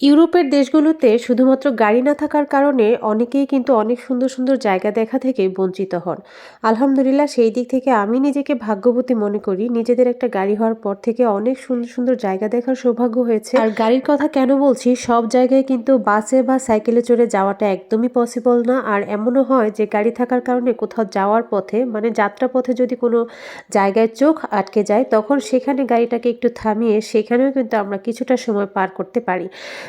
ইউরোপের দেশগুলোতে শুধুমাত্র গাড়ি না থাকার কারণে অনেকেই কিন্তু অনেক সুন্দর সুন্দর জায়গা দেখা থেকে বঞ্চিত হন। আলহামদুলিল্লাহ, সেই দিক থেকে আমি নিজেকে ভাগ্যবতী মনে করি। নিজেদের একটা গাড়ি হওয়ার পর থেকে অনেক সুন্দর সুন্দর জায়গা দেখার সৌভাগ্য হয়েছে। আর গাড়ির কথা কেন বলছি, সব জায়গায় কিন্তু বাসে বা সাইকেলে চড়ে যাওয়াটা একদমই পসিবল না। আর এমনও হয় যে গাড়ি থাকার কারণে কোথাও যাওয়ার পথে মানে যাত্রা পথে যদি কোনো জায়গায় চোখ আটকে যায়, তখন সেখানে গাড়িটাকে একটু থামিয়ে সেখানেও কিন্তু আমরা কিছুটা সময় পার করতে পারি।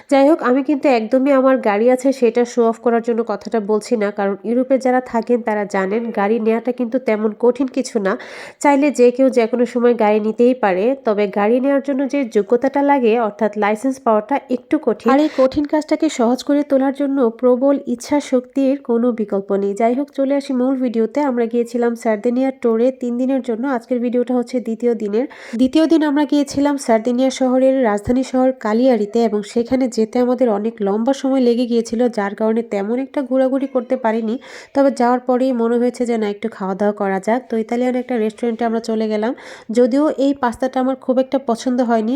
যাই হোক, আমি কিন্তু একদমই আমার গাড়ি আছে, সেটা শো অফ করার জন্য কথাটা বলছি না। কারণ ইউরোপে যারা থাকেন, তারা জানেন, গাড়ি নেওয়াটা কিন্তু তেমন কঠিন কিছু না। চাইলে যে কেউ যে কোনো সময় গাড়ি নিতেই পারে। তবে গাড়ি নেওয়ার জন্য যে যোগ্যতাটা লাগে, অর্থাৎ লাইসেন্স পাওয়াটা একটু কঠিন। আর এই কঠিন কাজটাকে সহজ করে তোলার জন্য প্রবল ইচ্ছা শক্তির কোনো বিকল্প নেই। যাই হোক, চলে আসি মূল ভিডিওতে। আমরা গিয়েছিলাম সার্দেনিয়ার টোরে তিন দিনের জন্য। আজকের ভিডিওটা হচ্ছে দ্বিতীয় দিনের। দ্বিতীয় দিন আমরা গিয়েছিলাম সার্দেনিয়া শহরের রাজধানী শহর কালিয়ারিতে এবং সেখানে যেতে আমাদের অনেক লম্বা সময় লেগে গিয়েছিল, যার কারণে তেমন একটা ঘোরাঘুরি করতে পারিনি। তবে যাওয়ার পরেই মনে হয়েছে যে, না, একটু খাওয়া দাওয়া করা যাক। তো ইতালিয়ান একটা রেস্টুরেন্টে আমরা চলে গেলাম। যদিও এই পাস্তাটা আমার খুব একটা পছন্দ হয়নি।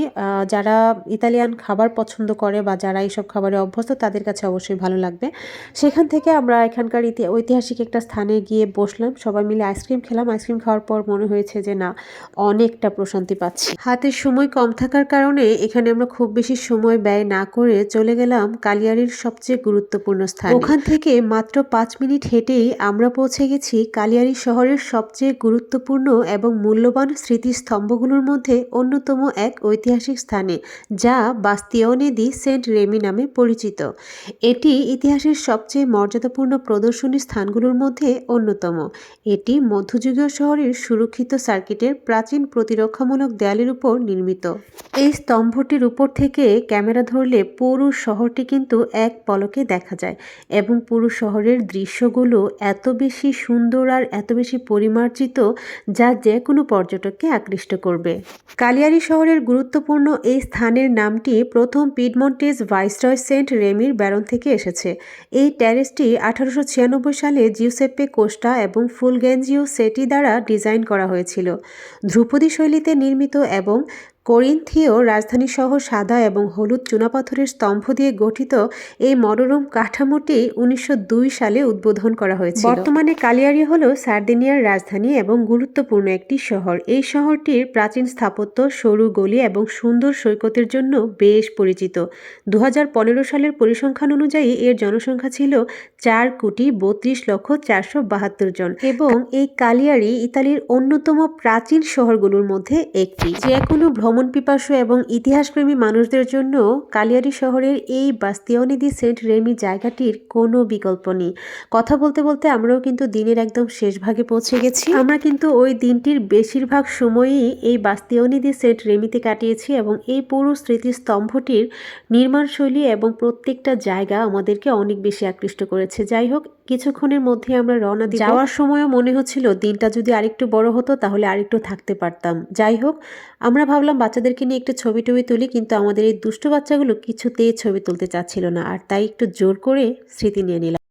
যারা ইতালিয়ান খাবার পছন্দ করে বা যারা এইসব খাবারে অভ্যস্ত, তাদের কাছে অবশ্যই ভালো লাগবে। সেখান থেকে আমরা এখানকার ঐতিহাসিক একটা স্থানে গিয়ে বসলাম। সবাই মিলে আইসক্রিম খেলাম। আইসক্রিম খাওয়ার পর মনে হয়েছে যে, না, অনেকটা প্রশান্তি পাচ্ছি। হাতের সময় কম থাকার কারণে এখানে আমরা খুব বেশি সময় ব্যয় না করে চলে গেলাম কালিয়ারির সবচেয়ে গুরুত্বপূর্ণ স্থান। ওখান থেকে মাত্র পাঁচ মিনিট হেঁটেই আমরা পৌঁছে গেছি কালিয়ারি শহরের সবচেয়ে গুরুত্বপূর্ণ এবং মূল্যবান স্মৃতিস্তম্ভগুলোর মধ্যে অন্যতম এক ঐতিহাসিক স্থানে, যা বাস্তিয়ানে দি সেন্ট রেমি নামে পরিচিত। এটি ইতিহাসের সবচেয়ে মর্যাদাপূর্ণ প্রদর্শনী স্থানগুলোর মধ্যে অন্যতম। এটি মধ্যযুগীয় শহরের সুরক্ষিত সার্কিটের প্রাচীন প্রতিরক্ষামূলক দেয়ালের উপর নির্মিত। এই স্তম্ভটির উপর থেকে ক্যামেরা ধরলে পুরো শহরটি কিন্তু এক পলকে দেখা যায় এবং পুরো শহরের দৃশ্যগুলো এত বেশি সুন্দর আর এত বেশি পরিমার্জিত যা যে কোনো পর্যটককে আকৃষ্ট করবে। কালিয়ারি শহরের গুরুত্বপূর্ণ এই স্থানের নামটি প্রথম পিডমন্টেজ ভাইসরয় সেন্ট রেমির ব্যারন থেকে এসেছে। এই ট্যারেসটি আঠারোশো ছিয়ানব্বই সালে জিউসেপ্পে কোস্টা এবং ফুলগ্যাঞ্জিও সেটি দ্বারা ডিজাইন করা হয়েছিল। ধ্রুপদী শৈলীতে নির্মিত এবং করিন্থীয় রাজধানী সহ সাদা এবং হলুদ চুনাপাথরের স্তম্ভ দিয়ে গঠিত এই মনোরম কাঠামোটি উনিশশো দুই সালে উদ্বোধন করা হয়েছে বর্তমানে কালিয়ারি হল সার্দিনিয়ার রাজধানী এবং গুরুত্বপূর্ণ একটি শহর। এই শহরটির প্রাচীন স্থাপত্য সরু গলি এবং সুন্দর সৈকতের জন্য বেশ পরিচিত। দু হাজার পনেরো সালের পরিসংখ্যান অনুযায়ী এর জনসংখ্যা ছিল চার কোটি বত্রিশ লক্ষ চারশো বাহাত্তর জন এবং এই কালিয়ারি ইতালির অন্যতম প্রাচীন শহরগুলোর মধ্যে একটি। যে কোনো ভ্রমণ ভ্রমণ পিপাসু এবং ইতিহাসপ্রেমী মানুষদের জন্য কালিয়ারি শহরের এই বাস্তিয়ানিদি সেন্ট রেমি জায়গাটির কোনো বিকল্প নেই। কথা বলতে বলতে আমরাও কিন্তু দিনের একদম শেষ ভাগে পৌঁছে গেছি। আমরা কিন্তু ওই দিনটির বেশিরভাগ সময়ই এই বাস্তিয়ানিদি সেন্ট রেমিতে কাটিয়েছি এবং এই পুরো স্মৃতিস্তম্ভটির নির্মাণশৈলী এবং প্রত্যেকটা জায়গা আমাদেরকে অনেক বেশি আকৃষ্ট করেছে। যাই হোক কিছুক্ষণের মধ্যে আমরা রওনা দিই যাওয়ার সময়ও মনে হচ্ছিল দিনটা যদি আরেকটু বড় হতো তাহলে আরেকটু থাকতে পারতাম। যাই হোক, আমরা ভাবলাম বাচ্চাদেরকে নিয়ে একটু ছবি টবি তুলি, কিন্তু আমাদের এই দুষ্ট বাচ্চাগুলো কিছুতেই ছবি তুলতে চাচ্ছিল না। আর তাই একটু জোর করে স্মৃতি নিয়ে নিলাম।